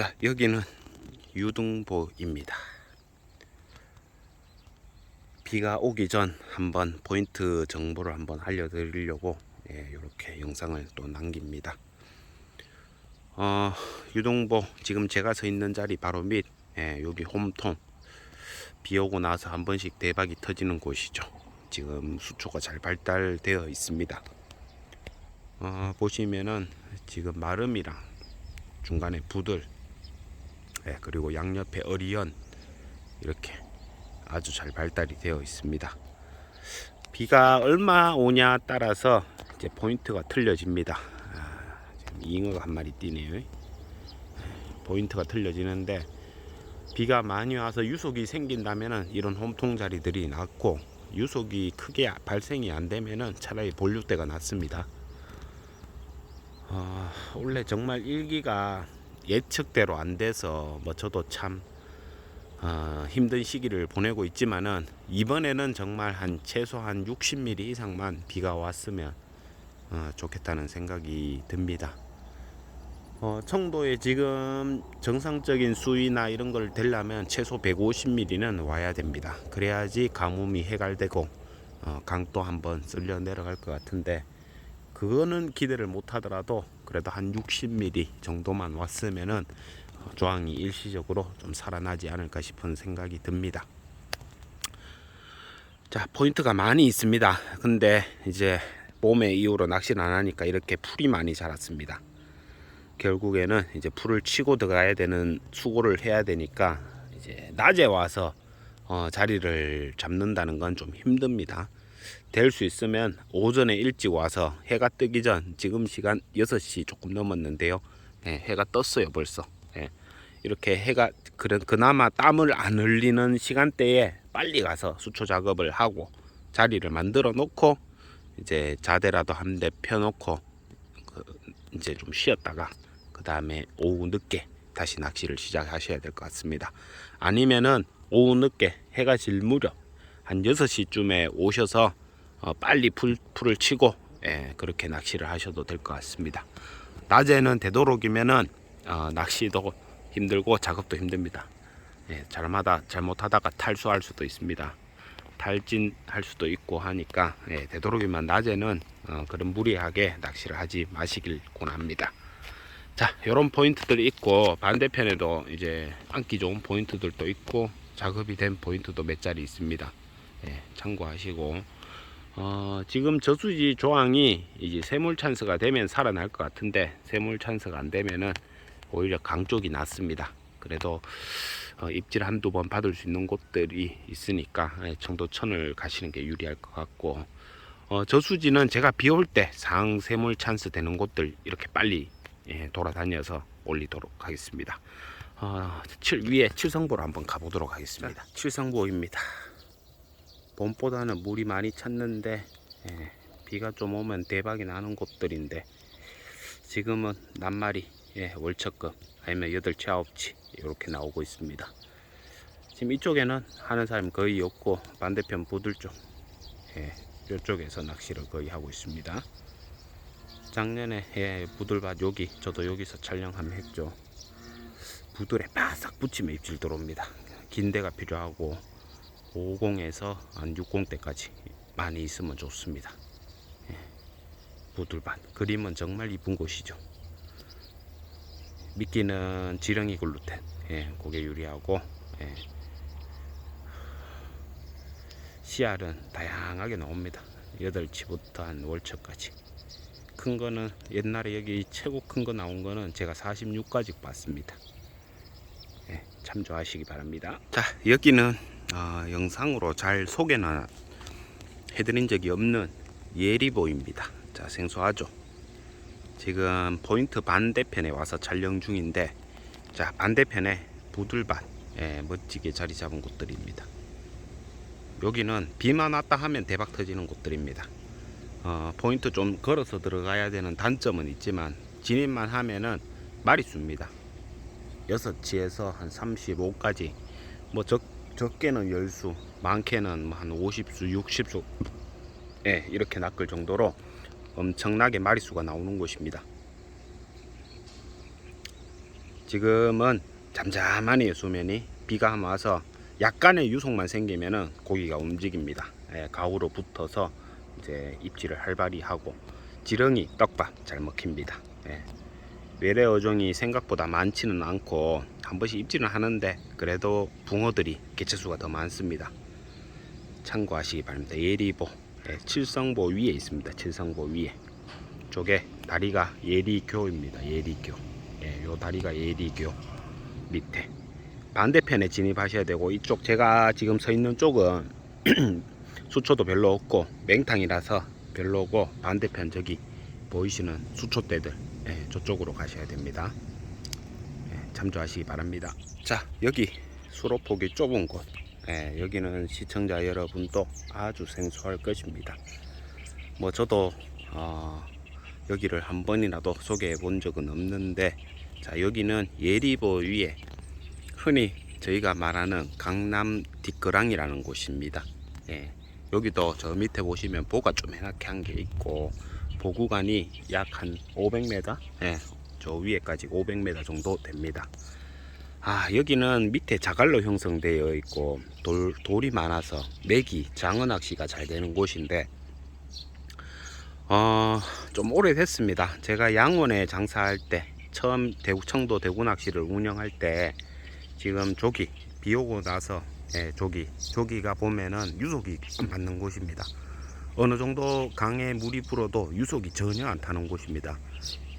자, 여기는 유등보입니다. 비가 오기 전 한번 포인트 정보를 한번 알려드리려고 예, 이렇게 영상을 또 남깁니다. 어, 유동보 지금 제가 서 있는 자리 바로 밑 예, 여기 홈통 비 오고 나서 한 번씩 대박이 터지는 곳이죠. 지금 수초가 잘 발달되어 있습니다. 어, 보시면은 지금 마름이랑 중간에 부들 예, 그리고 양옆에 어리연 이렇게 아주 잘 발달이 되어 있습니다. 비가 얼마 오냐 따라서 이제 포인트가 틀려집니다. 아, 지금 잉어가 한 마리 뛰네요. 포인트가 틀려지는데 비가 많이 와서 유속이 생긴다면은 이런 홈통 자리들이 낫고 유속이 크게 발생이 안 되면은 차라리 본류대가 낫습니다. 어, 원래 정말 일기가 예측대로 안 돼서 뭐 저도 참 어, 힘든 시기를 보내고 있지만은 이번에는 정말 한 최소 한 60mm 이상만 비가 왔으면 어, 좋겠다는 생각이 듭니다. 어, 청도에 지금 정상적인 수위나 이런 걸 되려면 최소 150mm는 와야 됩니다. 그래야지 가뭄이 해갈되고 어, 강도 한번 쓸려 내려갈 것 같은데 그거는 기대를 못 하더라도 그래도 한 60mm 정도만 왔으면은 어, 조항이 일시적으로 좀 살아나지 않을까 싶은 생각이 듭니다. 자, 포인트가 많이 있습니다. 근데 이제 봄에 이후로 낚시를 안 하니까 이렇게 풀이 많이 자랐습니다. 결국에는 이제 풀을 치고 들어가야 되는 수고를 해야 되니까 이제 낮에 와서 어, 자리를 잡는다는 건 좀 힘듭니다. 될 수 있으면 오전에 일찍 와서 해가 뜨기 전 지금 시간 6시 조금 넘었는데요. 예, 해가 떴어요 벌써. 예, 이렇게 해가 그나마 땀을 안 흘리는 시간대에 빨리 가서 수초 작업을 하고 자리를 만들어 놓고 이제 자대라도 한 대 펴놓고 그 이제 좀 쉬었다가 그 다음에 오후 늦게 다시 낚시를 시작하셔야 될 것 같습니다. 아니면은 오후 늦게 해가 질 무렵 한 6시쯤에 오셔서 어, 빨리 풀, 풀을 치고 예, 그렇게 낚시를 하셔도 될 것 같습니다. 낮에는 되도록이면은 어, 낚시도 힘들고 작업도 힘듭니다. 예, 잘마다 잘못하다가 탈수할 수도 있습니다. 탈진할 수도 있고 하니까 예, 되도록이면 낮에는 어, 그런 무리하게 낚시를 하지 마시길 권합니다. 자, 이런 포인트들이 있고 반대편에도 이제 안기 좋은 포인트들도 있고 작업이 된 포인트도 몇 자리 있습니다. 예, 참고하시고 어, 지금 저수지 조항이 이제 세물 찬스가 되면 살아날 것 같은데 세물 찬스가 안 되면은 오히려 강 쪽이 낫습니다. 그래도 어, 입질 한두 번 받을 수 있는 곳들이 있으니까 예, 청도천을 가시는 게 유리할 것 같고 어, 저수지는 제가 비 올 때 상세물 찬스 되는 곳들 이렇게 빨리 예, 돌아다녀서 올리도록 하겠습니다. 어, 칠, 위에 칠성보로 한번 가보도록 하겠습니다. 칠성보입니다. 봄보다는 물이 많이 찼는데 예, 비가 좀 오면 대박이 나는 곳들인데 지금은 낱마리 예, 월척급 아니면 여덟치 아홉치 이렇게 나오고 있습니다. 지금 이쪽에는 하는 사람 거의 없고 반대편 부들 쪽 예, 이쪽에서 낚시를 거의 하고 있습니다. 작년에 예, 부들밭 여기 저도 여기서 촬영 한번 했죠. 부들에 바싹 붙이면 입질 들어옵니다. 긴 데가 필요하고 50에서 한 60대까지 많이 있으면 좋습니다. 예, 부들밭 그림은 정말 이쁜 곳이죠. 미끼는 지렁이 글루텐 예, 고개 유리하고 예. 씨알은 다양하게 나옵니다. 8치부터 한 월척까지 큰 거는 옛날에 여기 최고 큰 거 나온 거는 제가 46까지 봤습니다. 예, 참조하시기 바랍니다. 자 여기는 어, 영상으로 잘 소개는 해드린 적이 없는 예리보입니다. 자 생소하죠. 지금 포인트 반대편에 와서 촬영 중인데 자 반대편에 부들밭 예, 멋지게 자리 잡은 곳들입니다. 여기는 비만 왔다 하면 대박 터지는 곳들입니다. 어, 포인트 좀 걸어서 들어가야 되는 단점은 있지만 진입만 하면은 마리수입니다. 6치에서 한 35까지 뭐 적, 적게는 10수 많게는 뭐한 50수 60수 예, 이렇게 낚을 정도로 엄청나게 마리수가 나오는 곳입니다. 지금은 잠잠하네요 수면이 비가 와서 약간의 유속만 생기면은 고기가 움직입니다. 예, 가우로 붙어서 이제 입질을 활발히 하고 지렁이 떡밥 잘 먹힙니다. 예. 외래 어종이 생각보다 많지는 않고 한 번씩 입질은 하는데 그래도 붕어들이 개체수가 더 많습니다. 참고하시기 바랍니다. 예리보 예, 칠성보 위에 있습니다. 칠성보 위에 쪽에 다리가 예리교입니다. 예리교 예, 요 다리가 예리교 밑에 반대편에 진입하셔야 되고 이쪽 제가 지금 서 있는 쪽은 수초도 별로 없고 맹탕이라서 별로고 반대편 저기 보이시는 수초대들 예, 저쪽으로 가셔야 됩니다. 예, 참조하시기 바랍니다. 자 여기 수로폭이 좁은 곳 예, 여기는 시청자 여러분도 아주 생소할 것입니다. 뭐 저도 어, 여기를 한 번이라도 소개해 본 적은 없는데 자 여기는 예리보 위에 흔히 저희가 말하는 강남 뒷거랑이라는 곳입니다. 예, 여기도 저 밑에 보시면 보가 좀 해놨게 한 게 있고 보구간이 약 한 500m, 예, 저 위에까지 500m 정도 됩니다. 아 여기는 밑에 자갈로 형성되어 있고 돌, 돌이 많아서 메기 장어 낚시가 잘 되는 곳인데 어, 좀 오래됐습니다. 제가 양원에 장사할 때 처음 대구 청도 대구 낚시를 운영할 때 지금 조기 비 오고 나서 예, 조기 조기가 보면은 유속이 안 받는 곳입니다. 어느 정도 강에 물이 불어도 유속이 전혀 안 타는 곳입니다.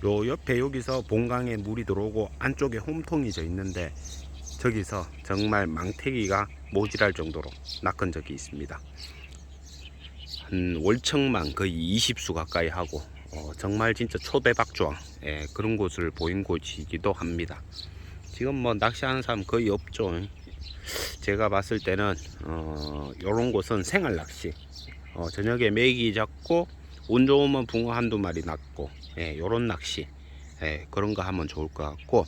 요 옆에 여기서 본강에 물이 들어오고 안쪽에 홈통이 져 있는데 저기서 정말 망태기가 모질할 정도로 낚은 적이 있습니다. 한 월청만 거의 20수 가까이 하고 어, 정말 진짜 초대박조항 예, 그런 곳을 보인 곳이기도 합니다. 지금 뭐 낚시하는 사람 거의 없죠. 제가 봤을 때는 어, 이런 곳은 생활 낚시. 어, 저녁에 메기 잡고 운 좋으면 붕어 한두 마리 낚고 예, 요런 낚시 예, 그런 거 하면 좋을 것 같고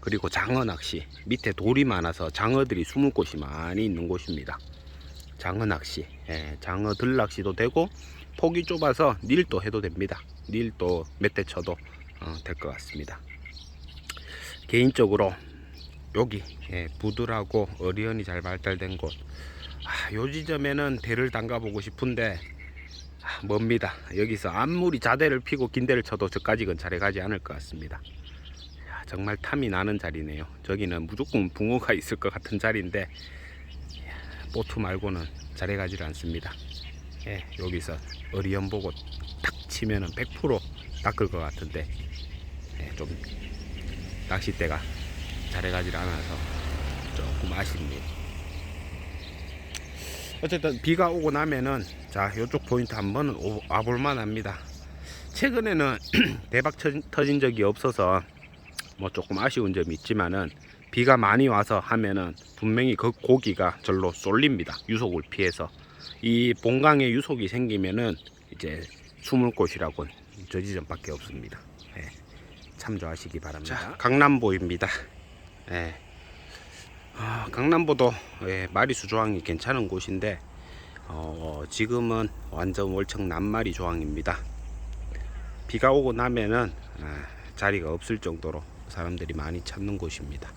그리고 장어 낚시 밑에 돌이 많아서 장어들이 숨을 곳이 많이 있는 곳입니다. 장어 낚시, 예, 장어 들 낚시도 되고 폭이 좁아서 닐도 해도 됩니다. 닐도 몇 대 쳐도 어, 될것 같습니다. 개인적으로 여기 예, 부들하고 어리언이 잘 발달된 곳, 아, 요 지점에는 배를 담가 보고 싶은데 아, 멉니다. 여기서 아무리 자대를 피고 긴대를 쳐도 저까지는 잘해 가지 않을 것 같습니다. 야, 정말 탐이 나는 자리네요. 저기는 무조건 붕어가 있을 것 같은 자리인데 보트 말고는 잘해 가지를 않습니다. 예, 여기서 어리언 보고 딱 치면은 100% 낚을 것 같은데 예, 좀 낚싯대가 잘해 가지를 않아서 조금 아쉽네요. 어쨌든 비가 오고 나면은 자 이쪽 포인트 한번 와볼 만 합니다. 최근에는 대박 쳐- 터진 적이 없어서 뭐 조금 아쉬운 점이 있지만은 비가 많이 와서 하면은 분명히 그 고기가 절로 쏠립니다. 유속을 피해서 이 본강에 유속이 생기면은 이제 숨을 곳이라곤 저 지점밖에 없습니다. 예, 참조하시기 바랍니다. 자, 강남보입니다. 예. 아, 강남보도 예, 마리수 조항이 괜찮은 곳인데 어, 지금은 완전 월청 낱마리 조항입니다. 비가 오고 나면은 아, 자리가 없을 정도로 사람들이 많이 찾는 곳입니다.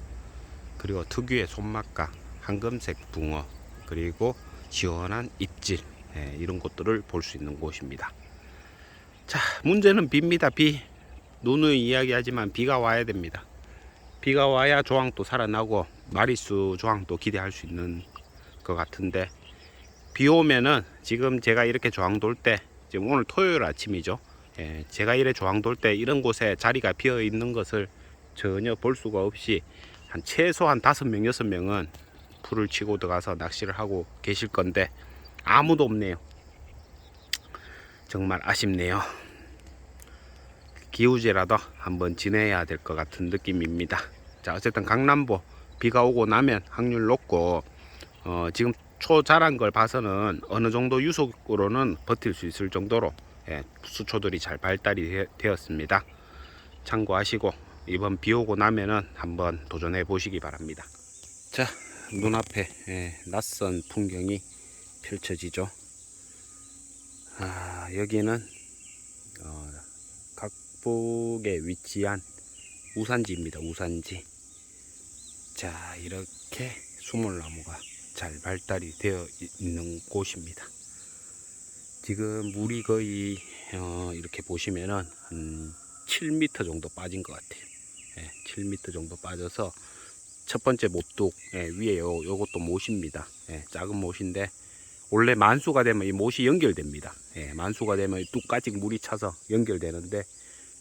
그리고 특유의 손맛과 황금색 붕어 그리고 시원한 입질 예, 이런 것들을 볼 수 있는 곳입니다. 자 문제는 비입니다. 비 누누이 이야기하지만 비가 와야 됩니다. 비가 와야 조항도 살아나고 마리수 조항도 기대할 수 있는 것 같은데 비 오면은 지금 제가 이렇게 조항 돌 때 지금 오늘 토요일 아침이죠. 예, 제가 이래 조항 돌 때 이런 곳에 자리가 비어 있는 것을 전혀 볼 수가 없이 한 최소한 다섯 명 여섯 명은 풀을 치고 들어가서 낚시를 하고 계실 건데 아무도 없네요. 정말 아쉽네요. 기우제라도 한번 지내야 될 것 같은 느낌입니다. 자, 어쨌든 강남보 비가 오고 나면 확률 높고 어, 지금 초 자란 걸 봐서는 어느 정도 유속으로는 버틸 수 있을 정도로 예, 수초들이 잘 발달이 되- 되었습니다. 참고하시고 이번 비 오고 나면은 한번 도전해 보시기 바랍니다. 자, 눈앞에 예, 낯선 풍경이 펼쳐지죠. 아, 여기는 어, 각북에 위치한 우산지입니다. 우산지. 자 이렇게 수몰나무가 잘 발달이 되어 이- 있는 곳입니다. 지금 물이 거의 어, 이렇게 보시면은 한 7m 정도 빠진 것 같아요. 예, 7m 정도 빠져서 첫 번째 못둑 예, 위에 요, 요것도 못입니다. 예, 작은 못인데 원래 만수가 되면 이 못이 연결됩니다. 예, 만수가 되면 이 뚝까지 물이 차서 연결되는데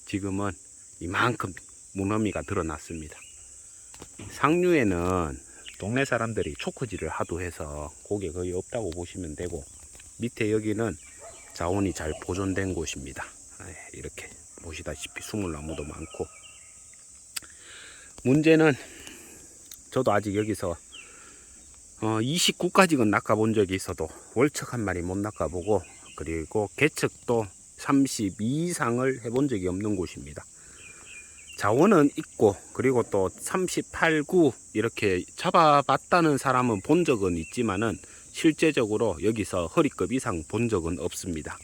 지금은 이만큼 무너미가 드러났습니다. 상류에는 동네 사람들이 초커질을 하도 해서 고개 거의 없다고 보시면 되고 밑에 여기는 자원이 잘 보존된 곳입니다. 예, 이렇게 보시다시피 수물나무도 많고 문제는 저도 아직 여기서 어, 29까지는 낚아본 적이 있어도 월척 한 마리 못 낚아보고 그리고 개척도 32 이상을 해본 적이 없는 곳입니다. 자원은 있고 그리고 또 38, 9 이렇게 잡아봤다는 사람은 본 적은 있지만은 실제적으로 여기서 허리급 이상 본 적은 없습니다.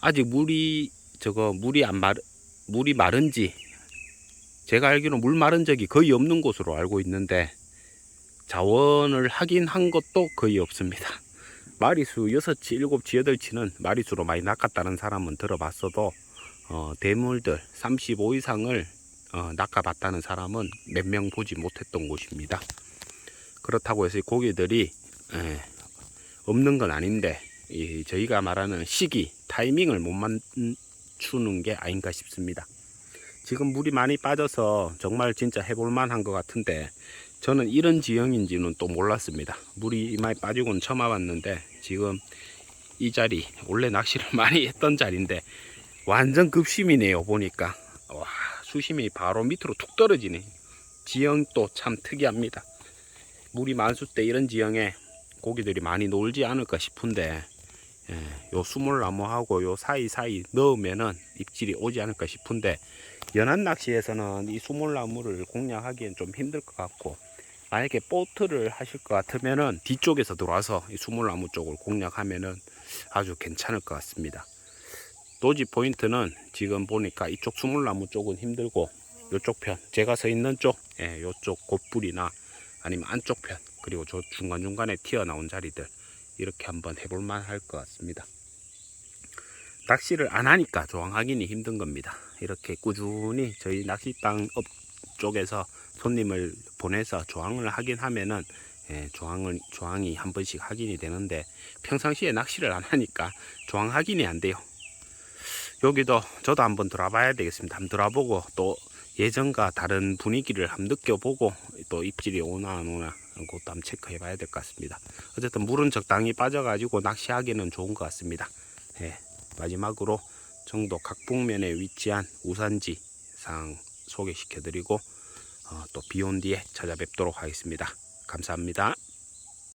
아직 물이 저거 물이 안 마르 물이 마른지 제가 알기로 물 마른 적이 거의 없는 곳으로 알고 있는데 자원을 하긴 한 것도 거의 없습니다. 마리수 6치, 7치, 8치는 마리수로 많이 낚았다는 사람은 들어봤어도 어, 대물들 35 이상을 어, 낚아봤다는 사람은 몇 명 보지 못했던 곳입니다. 그렇다고 해서 이 고기들이 에, 없는 건 아닌데 이, 저희가 말하는 시기, 타이밍을 못 맞추는 게 아닌가 싶습니다. 지금 물이 많이 빠져서 정말 진짜 해볼 만한 것 같은데 저는 이런 지형인지는 또 몰랐습니다. 물이 많이 빠지고는 처음 와봤는데 지금 이 자리 원래 낚시를 많이 했던 자리인데 완전 급심이네요 보니까. 와 수심이 바로 밑으로 툭 떨어지네. 지형도 참 특이합니다. 물이 많을 때 이런 지형에 고기들이 많이 놀지 않을까 싶은데 예, 요 수물나무하고 요 사이사이 넣으면은 입질이 오지 않을까 싶은데 연안 낚시에서는 이 수물나무를 공략하기엔 좀 힘들 것 같고 만약에 보트를 하실 것 같으면은 뒤쪽에서 들어와서 이 수물나무 쪽을 공략하면은 아주 괜찮을 것 같습니다. 노지 포인트는 지금 보니까 이쪽 수물나무 쪽은 힘들고 이쪽 편 제가 서 있는 쪽 예, 요쪽 곧불이나 아니면 안쪽 편 그리고 저 중간중간에 튀어나온 자리들 이렇게 한번 해볼만 할 것 같습니다 낚시를 안 하니까 조항하기는 힘든 겁니다 이렇게 꾸준히 저희 낚시땅 업 쪽에서 손님을 보내서 조항을 하긴 하면은 예, 조항을 조항이 한 번씩 확인이 되는데 평상시에 낚시를 안 하니까 조항 확인이 안 돼요 여기도 저도 한번 들어봐야 되겠습니다. 한번 들어보고 또 예전과 다른 분위기를 한번 느껴보고 또 입질이 오나 안 오나 그것도 한번 체크해 봐야 될 것 같습니다. 어쨌든 물은 적당히 빠져가지고 낚시하기는 좋은 것 같습니다. 예, 마지막으로 정도 각북면에 위치한 우산지 상 소개시켜 드리고 어, 또 비 온 뒤에 찾아뵙도록 하겠습니다. 감사합니다.